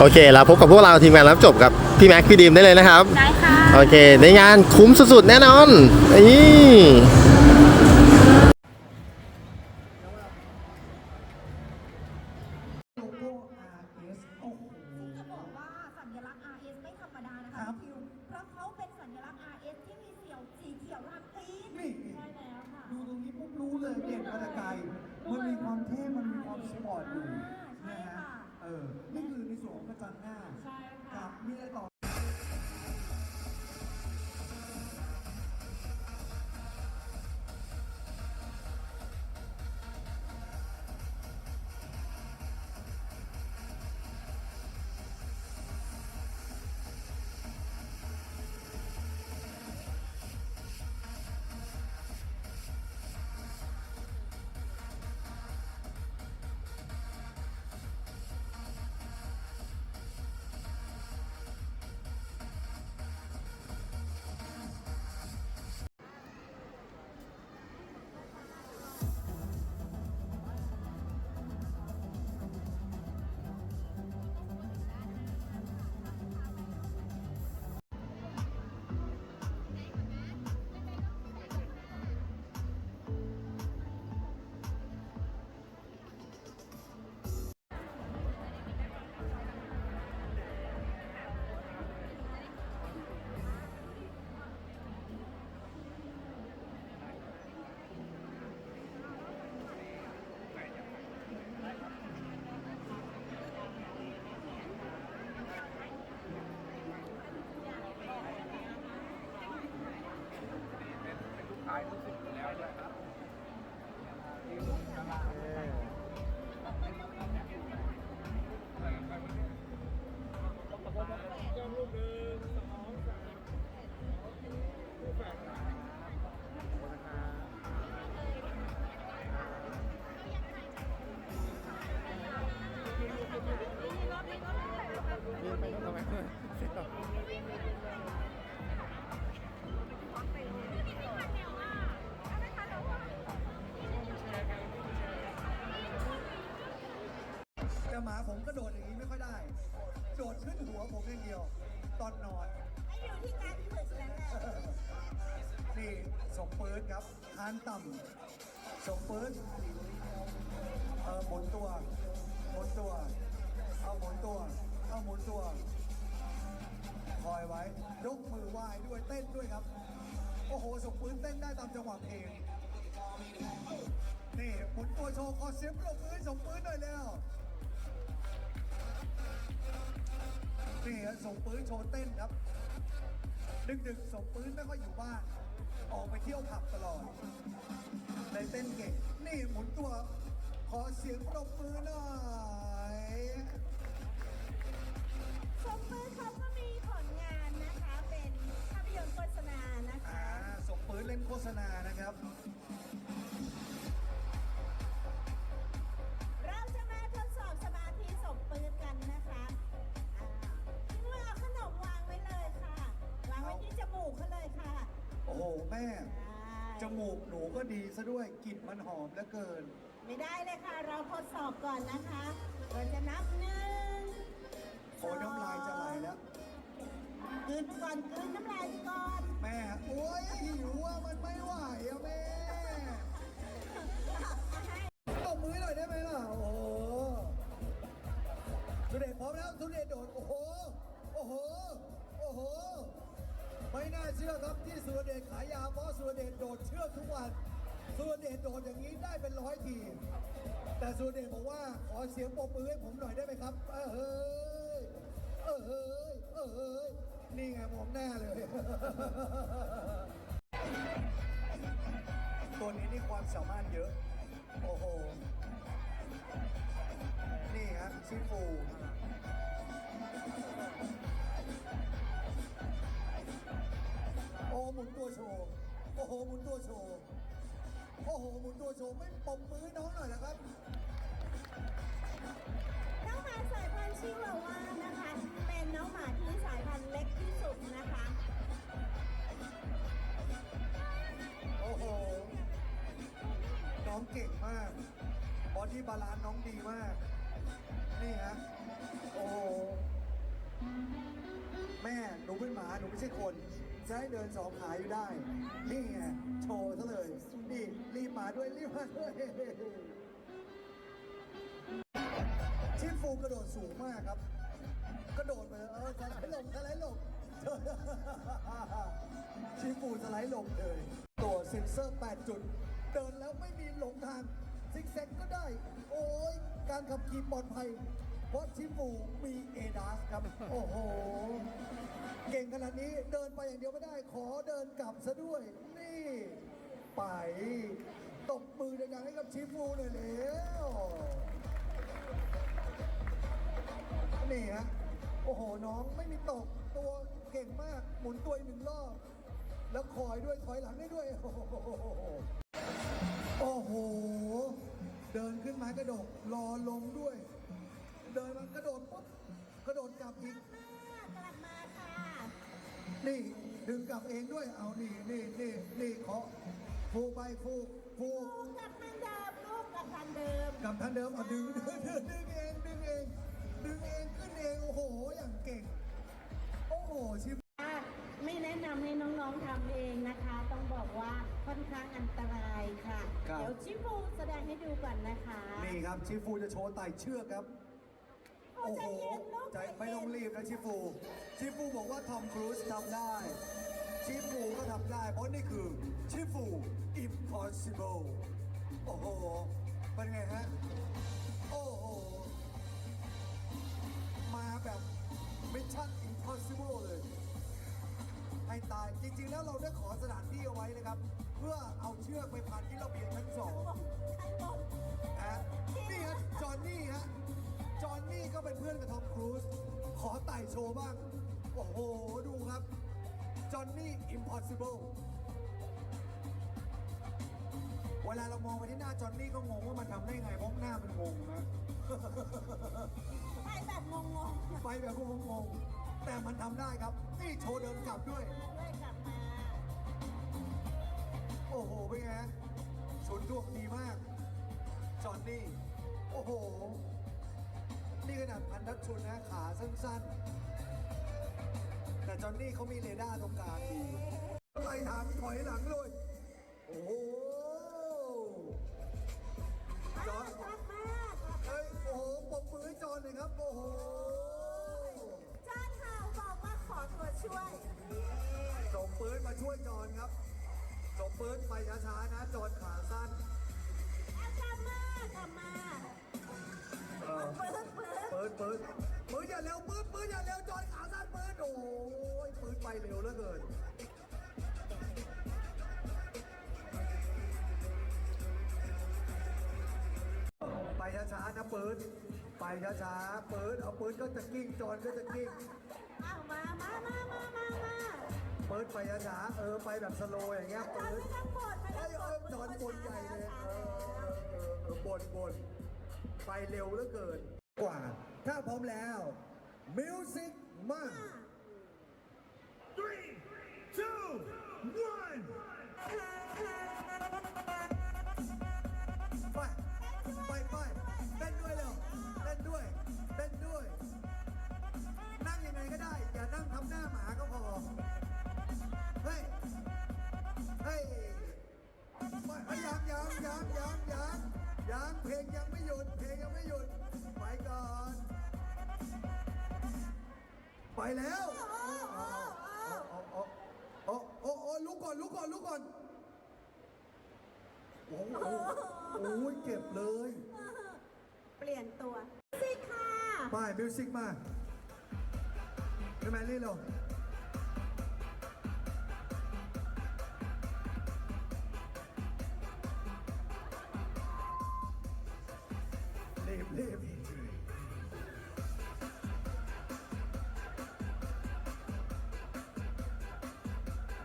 โอเคเราพบกับพวกเราทีมงานรับจบกับพี่แม็กซ์พี่ดีมได้เลยนะครับ ได้ค่ะ โอเค ในงานคุ้มสุดๆแน่นอนนี่ โลโก้ RS โอ้โห จะบอกว่าสัญลักษณ์ RS ไม่ธรรมดานะ ครั คะ บ พี่คิว เพราะเขาเป็นสัญลักษณ์ RS ที่มีเสี่ยวสีเขียวรักตีน นี่ ใช่แล้วค่ะ ดูตรงนี้ปุ๊บรู้เลยเด่นมาแต่ไกลมันมีความเท่ มันมีความสปอร์ตอยู่ ใช่ นะฮะ ค่ะ เออ นี่ คือในส่วนของกระจังหน้าใช่คค่ะรับมีอะไรต่อายรู้สึก หมาผมกระโดดอย่างนี้ไม่ค่อยได้ โดดขึ้นหัวผมอย่างเดียว ตอนนอนให้อยู่ที่การฝึกแล้วแหละนี่สมปืนครับคานต่ำสมปืนเออหมุนตัว หมุนตัว เอาหมุนตัว เอาหมุนตัว คอยไว้ยกมือไหว้ด้วยเต้นด้วยครับ โอ้โหสมปืนเต้นได้ตามจังหวะเพลงนี่หมุนตัวโชว์ขอเสียงปรบมือให้สมปืนหน่อยแล้ว นี่ฮะส่งปืนโชว์เต้นครับ ดึกๆส่งปืนไม่ค่อยอยู่บ้าน ออกไปเที่ยวผับตลอดเลยเต้นเก่ง นี่หมุนตัว ขอเสียงปรบมือหน่อย หแม่จได้มูกหนูก็ดีซะด้วยกลิ่นมันหอมเหลือเกิน ไม่ได้เลยค่ะ เราทดสอบก่อนนะคะเราจะนับหนึ่งโอ้น้ำลายจะไหลแล้ว กลืนก่อนกลืนน้ำลายก่อนแม่โอ้ยหิวอะมันไม่ไหวอะแม่ตบมือหน่อยได้ไหมล่ะ โอ้โหสุเดชพร้อมแล้วสุเดชโดดโอ้โห ไม่น่าเชื่อครับที่สุรเดชขายยาเพราะสุรเดชโดดเชือกทุกวันสุรเดชโดดอย่างนี้ได้เป็นร้อยทีแต่สุรเดชบอกว่าขอเสียงปรบมือให้ผมหน่อยได้ไหมครับ เออเฮ้ยเออเฮ้ยเออเฮ้ยนี่ไงมองหน้าเลย ตัวนี้นี่ความสามารถเยอะ โอ้โห นี่ฮะซิฟู โอ้หมุนตัวโชว์ โอ้โหหมุนตัวโชว์ โอ้โหหมุนตัวโชว์ไม่ปมมือให้น้องหน่อยนะครับ น้องหมาสายพันธุ์ชิวาว่านะคะ เป็นน้องหมาที่สายพันธุ์เล็กที่สุดนะคะ โอ้โห น้องเก่งมาก บอดี้บาลานซ์น้องดีมาก นี่ฮะ โอ้โห แม่ หนูเป็นหมา หนูไม่ใช่คน จะให้เดินสองขาอยู่ได้ นี่ไงโชว์ซะเลยนี่รีบมาด้วยรีบมาด้วยชิฟฟูกระโดดสูงมากครับ กระโดดไปเออสไลด์ลงสไลด์ลงชิฟูสไลด์ลงเลยตัวเซ็นเซอร์ 8 จุด เดินแล้วไม่มีหลงทางซิกแซกก็ได้ โอ้ย การขับขี่ปลอดภัยเพราะชิฟูมีเอดาสครับ โอ้โห นาดนี้เดินไปอย่างเดียวไม่ได้ ขอเดินกลับซะด้วย นี่ ไป ตบมือดังๆให้กับชิฟูหน่อยแล้วนี่ฮะโอ้โห น้องไม่มีตกตัวเก่งมาก หมุนตัวอีกหนึ่งรอบ แล้วคอยด้วยถอยหลังได้ด้วย โอ้โหโอ้โห เดินขึ้นมากระโดดรอลงด้วย เดินมากระโดดปุ๊บกระโดดกลับอีก นี่ดึงกลับเองด้วย เอานี่นี่นี่นี่ขอฟูไปฟูฟูลูกกลับทางเดิมลูกกลับทางเดิมกลับท่านเดิมเอาดึงดึงดึงดึงเองดึงเองดึงเองขึ้นเองโอ้โหอย่างเก่ง โอ้โหชิบไม่แนะนำให้น้องๆทำเองนะคะ ต้องบอกว่าค่อนข้างอันตรายค่ะ ครับ เดี๋ยวชิฟูแสดงให้ดูก่อนนะคะ นี่ครับชิฟูจะโชว์ไต่เชือกครับ โอ้ใจเย็นลูกใจไม่ต้องรีบนะชิฟูชิฟูบอกว่าทอมครูซทำได้ ชิฟูก็ทำได้ เพราะนี่คือชิฟู impossible โอ้โห เป็นไงฮะ โอ้โห มาแบบ Mission Impossible เลย ให้ตายจริงๆ แล้วเราได้ขอสถานที่เอาไว้นะครับ เพื่อเอาเชือกไปพันที่ระเบียงชั้นสองข้างบนฮะนี่ฮะจอห์นนี่ฮะ จอห์นนี่ก็เป็นเพื่อนกับทอมครูซ ขอไต่โชว์บ้าง โอ้โห ดูครับ จอห์นนี่ impossible เวลาเรามองไปที่หน้าจอห์นนี่ก็งงว่ามันทำได้ไงเพราะหน้ามันงงนะไปแบบงงๆไปแบบงงๆแต่มันทำได้ครับ นี่โชว์เดินกลับด้วย มาด้วยกลับมาโอ้โห เป็นไงฮะชุนดวงดีมาก จอห์นนี่ โอ้โห นี่ขนาดพันทัดชุนนะขาสั้นๆ แต่จอห์นนี่เขามีเรดาร์ตรงกลางดีไล่ถามถอยหลังเลย โอ้โหจอห์นชัดมากเฮ้ยโอ้โหปรบมือให้จอห์นหน่อยครับ โอ้โหจานข่าวบอกว่าขอตัวช่วยส่งปืนมาช่วยจอห์นครับส่งปืนไปช้าๆนะจอห์นขาสั้น เอากลับมากลับมาเออเปิดเปิดปืนปืนปืนอย่าเร็วปืนปืนอย่าเร็วจอยขาสั้นปืนโอ้ยปืนไปเร็วเหลือเกินไปช้าๆนะปืนไปช้าๆปืนเอาปืนก็จะกิ้งจอนก็จะกิ้งเอามามามามามามาปืนไปช้าๆเออไปแบบสโลว์อย่างเงี้ยจอนปืนไม่ต้องบ่นไม่เอ้ต้อยงเอบ่อนจอนบนใหญ่เลยเออเออเออเออบนบน ไปเร็วเหลือเกิน กว่า ถ้าพร้อมแล้ว มิวสิกมา Three, แล้วโอ้โอ้โอ้โอ้ลุกก่อนลุกก่อนลุกก่อนโอ้โหโอ้ยเก็บเลยเปลี่ยนตัวสิค่ะไปมิวสิกมาพี่แมรี่เร็วรีบรีบ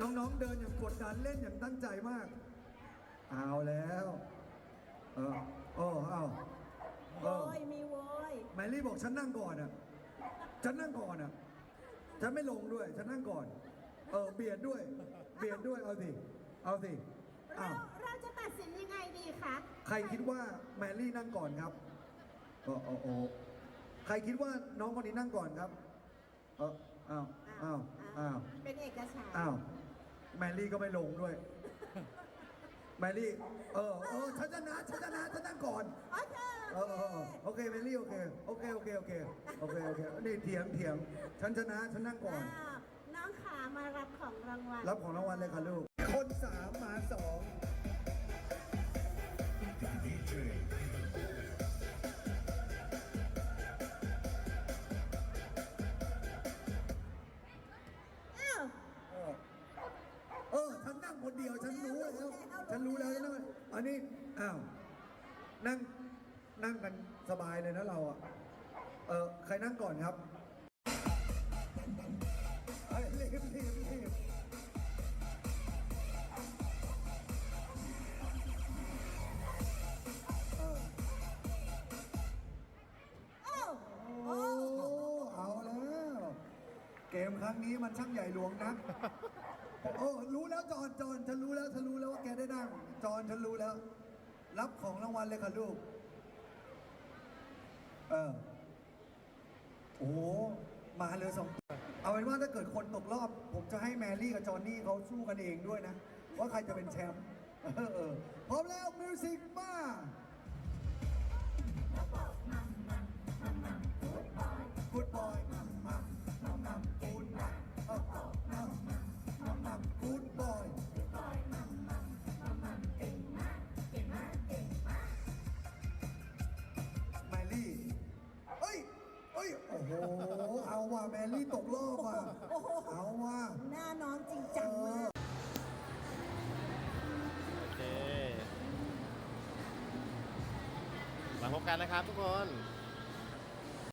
น้องๆเดินอย่างกดดันเล่นอย่างตั้งใจมาก เอาแล้ว เออโอ้เอาโวยมีโวยแมรี่บอกฉันนั่งก่อนอะ ฉันนั่งก่อนอะ ฉันไม่ลงด้วย ฉันนั่งก่อน เออเบียดด้วย เบียดด้วย เอาสิ เอาสิเราอ้าวเราจะตัดสินยังไงดีคะใครคิดว่าแมรี่นั่งก่อนครับโอ้โอ้โอ้ใครคิดว่าน้องคนนี้นั่งก่อนครับ เอออ้าวอ้าวอ้าว เป็นเอกสารอ้าว แมรี่ก็ไม่ลงด้วย แมรี่ เออเออฉันชนะฉันชนะฉันนั่งก่อน โอเคเออเออเออโอเคแมรี่โอเค โอเค โอเค โอเค โอเค โอเค นี่เถียงเถียงฉันชนะฉันนั่งก่อนอ้าวน้องขามารับของรางวัลรับของรางวัลเลยค่ะลูก คนสามหมาสองอ้ แล้วฉันรู้แล้วนะอันนี้อ้าวนั่งนั่งกันสบายเลยนะเราอะเออใครนั่งก่อนครับเอ้ยรีบรีบรีบเอออ้าวโอ้เอาแล้ว เกมครั้งนี้มันช่างใหญ่หลวงนะ โอ้รู้แล้วจอนจอนฉันรู้แล้วฉันรู้แล้วว่าแกได้นั่งจอนฉันรู้แล้ว รับของรางวัลเลยค่ะลูก เออ โอ้มาเลยสองเอาเป็นว่าถ้าเกิดคนตกรอบ ผมจะให้แมรี่กับจอห์นนี่เขาสู้กันเองด้วยนะ ว่าใครจะเป็นแชมป์เออเออพร้อมแล้วมิวสิกมา Good boy มัมมั โอ้โห เอาว่ะแมรี่ตกรอบว่ะเอาว่ะ หน้าน้องจริงจังมากโอเคมาพบกันนะครับทุกคนค